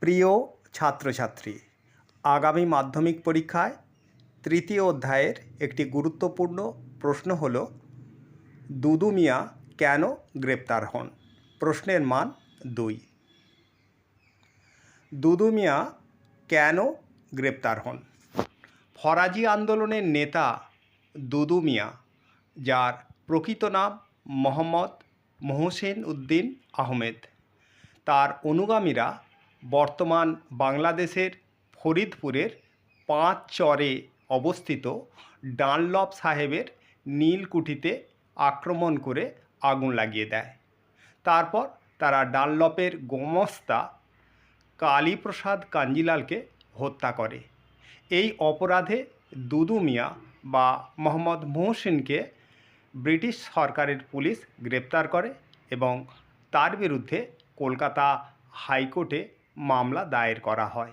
প্রিয় ছাত্রছাত্রী, আগামী মাধ্যমিক পরীক্ষায় তৃতীয় অধ্যায়ের একটি গুরুত্বপূর্ণ প্রশ্ন হল, দুদু মিয়া কেন গ্রেপ্তার হন? প্রশ্নের মান দুই। দুদু মিয়া কেন গ্রেপ্তার হন? ফরাজি আন্দোলনের নেতা দুদু মিয়া, যার প্রকৃত নাম মোহাম্মদ মোহসেন উদ্দিন আহমেদ, তার অনুগামীরা বর্তমান বাংলাদেশের ফরিদপুরের পাঁচ চরে অবস্থিত ডানলপ সাহেবের নীলকুঠিতে আক্রমণ করে আগুন লাগিয়ে দেয়। তারপর তারা ডানলপের গোমস্তা কালীপ্রসাদ কাঞ্জিলালকে হত্যা করে। এই অপরাধে দুদু মিয়া বা মোহাম্মদ মোহসিনকে ব্রিটিশ সরকারের পুলিশ গ্রেপ্তার করে এবং তার বিরুদ্ধে কলকাতা হাইকোর্টে মামলা দায়ের করা হয়।